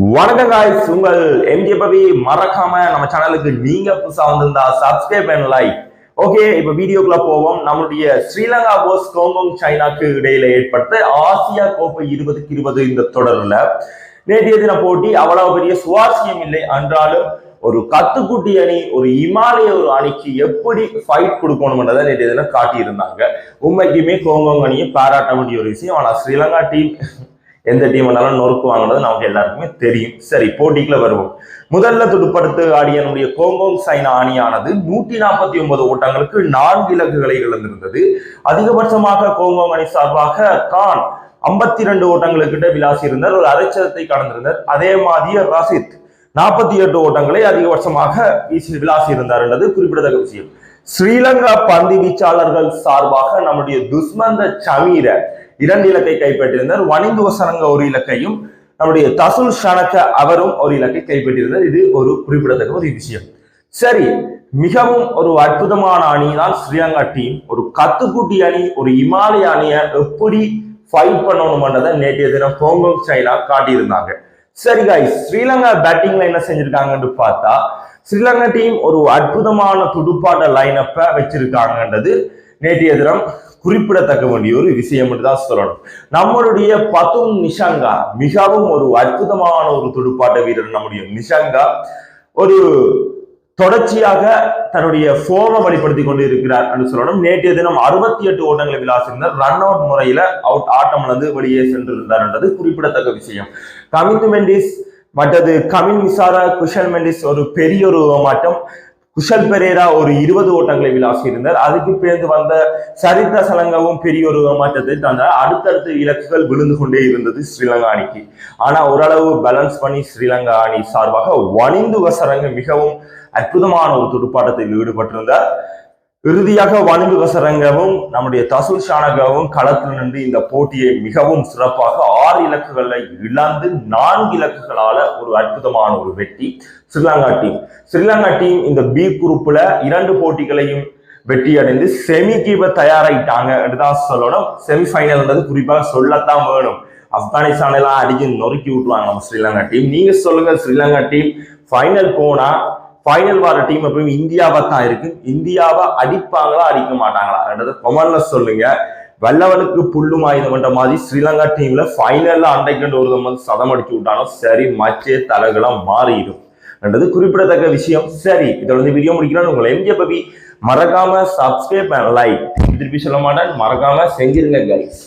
வணக்கம் காய்ஸ் உங்கள் எம்ஜே பவி. மறக்காம நம்ம சேனலுக்கு நீங்க புதுசா வந்திருந்தா சப்ஸ்கிரைப் அண்ட் லைக் ஓகே இப்ப வீடியோக்குள்ள போவோம். நம்மளுடைய ஸ்ரீலங்கா போஸ் கோங்கோங் சைனாக்கு இடையில ஏற்பட்ட ஆசியா கோப்பை இருபதுக்கு இருபது இந்த தொடர்ல நேற்றைய தின போட்டி அவ்வளவு பெரிய சுவாரஸ்யம் இல்லை. என்றாலும் ஒரு கத்துக்குட்டி அணி ஒரு இமாலய ஒரு அணிக்கு எப்படி ஃபைட் கொடுக்கணும்ன்றதை நேற்றைய தினம் காட்டியிருந்தாங்க. உண்மைக்குமே கோங்கோங் அணியை பாராட்ட வேண்டிய ஒரு விஷயம். ஆனா ஸ்ரீலங்கா டீம் எந்த டீம் வேணாலும் நொறுக்கு வாங்கினது நமக்கு எல்லாருக்குமே தெரியும். சரி போட்டிக்குள்ள வருவோம். முதல்ல துடுப்படுத்து ஆடிய நம்முடைய கோங்கோங் சைனா அணியானது நூற்றி நாற்பத்தி ஒன்பது ஓட்டங்களுக்கு நான்கு இலக்குகளை இழந்திருந்தது. அதிகபட்சமாக கோங்கோங் அணி சார்பாக கான் ஐம்பத்தி ரெண்டு ஓட்டங்களுக்கிட்ட விளாசி இருந்தார் ஒரு அரைச்சதத்தை கடந்திருந்தார். அதே மாதிரி ரசித் நாற்பத்தி எட்டு ஓட்டங்களை அதிகபட்சமாக வீசி விளாசி இருந்தார் என்பது குறிப்பிடத்தக்க விஷயம். ஸ்ரீலங்கா பந்து வீச்சாளர்கள் சார்பாக நம்முடைய துஸ்மந்த சமீர இரண்டு இலக்கை கைப்பற்றியிருந்தார். வணிந்து வசனங்க ஒரு இலக்கையும் நம்முடைய தசுல் ஷனக்க அவரும் ஒரு இலக்கை கைப்பற்றியிருந்தார். இது ஒரு குறிப்பிடத்தக்க ஒரு விஷயம். சரி மிகவும் ஒரு அற்புதமான அணி தான் ஸ்ரீலங்கா டீம் ஒரு கத்துக்குட்டி அணி ஒரு இமாலய அணியை எப்படி ஃபைட் பண்ணணும்ன்றதை நேற்றைய தினம் ஹோங்கோங் சைனா காட்டியிருந்தாங்க. சரி காய் ஸ்ரீலங்கா பேட்டிங்ல என்ன செஞ்சிருக்காங்கன்னு பார்த்தா ஸ்ரீலங்கா டீம் ஒரு அற்புதமான துடுப்பாட்ட லைனப்பை வச்சிருக்காங்கன்றது நேற்றைய தினம் குறிப்பிடத்தக்க வேண்டிய ஒரு விஷயம் தான் சொல்லணும். நம்மளுடைய பத்தும் நிஷாங்கா மிகவும் ஒரு அற்புதமான ஒரு துடுப்பாட்ட வீரர் நம்முடைய நிஷாங்கா. ஒரு தொடர்ச்சியாக தன்னுடைய ஃபோமை வெளிப்படுத்தி கொண்டு இருக்கிறார் அப்படின்னு சொல்லணும். நேற்றைய தினம் அறுபத்தி எட்டு ஓட்டங்களை விளாசிருந்தார். ரன் அவுட் முறையில அவுட் ஆட்டம் இழந்து வெளியே சென்றிருந்தார் என்றது குறிப்பிடத்தக்க விஷயம். கமிந்து மெண்டிஸ் மற்றது கமின் மிசாரா குஷல் மெண்டிஸ் ஒரு பெரிய ஒரு மாற்றம் குஷல் பெரேரா ஒரு இருபது ஓட்டங்களை விளாசி இருந்தார் அதுக்கு பேர்ந்து வந்த சரித்திர சலங்கவும் பெரிய ஒரு மாற்றத்தை தந்தார். அடுத்தடுத்த இலக்குகள் விழுந்து கொண்டே இருந்தது ஸ்ரீலங்கா அணிக்கு. ஆனா ஓரளவு பேலன்ஸ் பண்ணி ஸ்ரீலங்கா அணி சார்பாக வணிந்து வசரங்க மிகவும் அற்புதமான ஒரு துடுப்பாட்டத்தில் ஈடுபட்டிருந்தார். இறுதியாக வணிந்து வசரங்கவும் நம்முடைய தசுல் ஷானகவும் களத்தில் நின்று இந்த போட்டியை மிகவும் சிறப்பாக ஆறு இலக்குகளை இழந்து நான்கு இலக்குகளால ஒரு அற்புதமான ஒரு வெற்றி. ஸ்ரீலங்கா டீம். ஸ்ரீலங்கா டீம் இந்த பி குரூப்ல இரண்டு போட்டிகளையும் வெற்றி அடைந்து செமிக்கு இப்ப தயாராயிட்டாங்க தான் சொல்லணும். செமிஃபைனல்ன்றது குறிப்பாக சொல்லத்தான் வேணும். ஆப்கானிஸ்தான் எல்லாம் அடிச்சு நொறுக்கி விட்டுருவாங்க நம்ம ஸ்ரீலங்கா டீம். நீங்க சொல்லுங்க ஸ்ரீலங்கா டீம் ஃபைனல் போனா ஃபைனல் வர டீம் எப்பயும் இந்தியாவா தான் இருக்கு. இந்தியாவை அடிப்பாங்களா அடிக்க மாட்டாங்களா? கொமன்ல சொல்லுங்க. வல்லவனுக்கு புல்லும் ஆயுதம்ன்ற மாதிரி ஸ்ரீலங்கா டீம்ல ஃபைனல்ல அண்டைக்கண்டு ஒரு வந்து சதம் அடிச்சு விட்டாலும் சரி மச்சே தலைகளா மாறிடும். என்றது குறிப்பிடத்தக்க விஷயம் சரி இதை வந்து வீடியோ முடிக்கிறோம் உங்களை எம்ஜே பவி மறக்காம சப்ஸ்கிரைப் லைக் திருப்பி சொல்ல மாட்டேன் மறக்காம செஞ்சிருங்க கைஸ்